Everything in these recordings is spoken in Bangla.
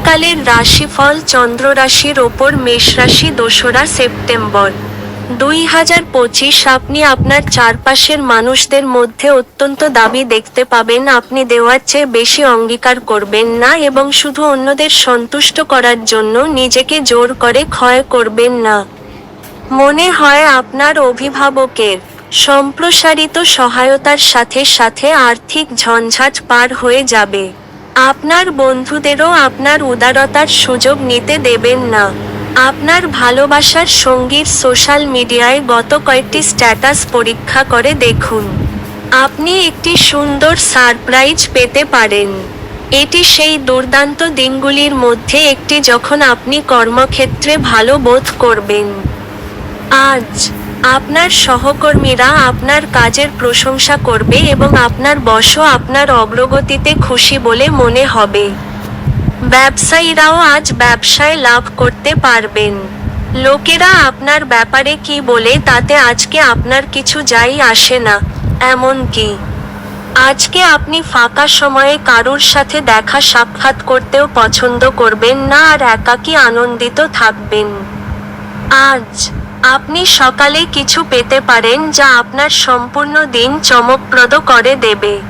আগামীকালের রাশিফল চন্দ্র রাশির ওপর মেষ রাশি, দোসরা সেপ্টেম্বর। দুই হাজার পঁচিশ, আপনি আপনার চারপাশের মানুষদের মধ্যে অত্যন্ত দাবি দেখতে পাবেন, আপনি দেওয়ার চেয়ে বেশি অঙ্গীকার করবেন না এবং শুধু অন্যদের সন্তুষ্ট করার জন্য নিজেকে জোর করে ক্ষয় করবেন না। মনে হয় আপনার অভিভাবকের সম্প্রসারিত সহায়তার সাথে সাথে আর্থিক ঝঞ্ঝাট পার হয়ে যাবে। আপনার বন্ধুদেরও আপনার উদারতার সুযোগ নিতে দেবেন না। আপনার ভালোবাসার সঙ্গীর সোশ্যাল মিডিয়ায় গত কয়েকটি স্ট্যাটাস পরীক্ষা করে দেখুন। আপনি একটি সুন্দর সারপ্রাইজ পেতে পারেন। এটি সেই দুর্দান্ত দিনগুলির মধ্যে একটি যখন আপনি কর্মক্ষেত্রে ভালো বোধ করবেন। আজ আপনার সহকর্মীরা আপনার কাজের প্রশংসা করবে এবং আপনার বশও আপনার অগ্রগতিতে খুশি বলে মনে হবে। ব্যবসায়ীরাও আজ ব্যবসায় লাভ করতে পারবেন। লোকেরা আপনার ব্যাপারে কি বলে তাতে আজকে আপনার কিছু যাই আসে না এমন কি আজকে আপনি ফাঁকা সময়ে কারুর সাথে দেখা সাক্ষাৎ করতেও পছন্দ করবেন না আর একাকী আনন্দিত থাকবেন। আজ আপনি সকালে কিছু পেতে পারেন যা আপনার সম্পূর্ণ দিন চমকপ্রদ করে দেবে।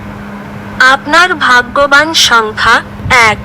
আপনার ভাগ্যবান সংখ্যা এক।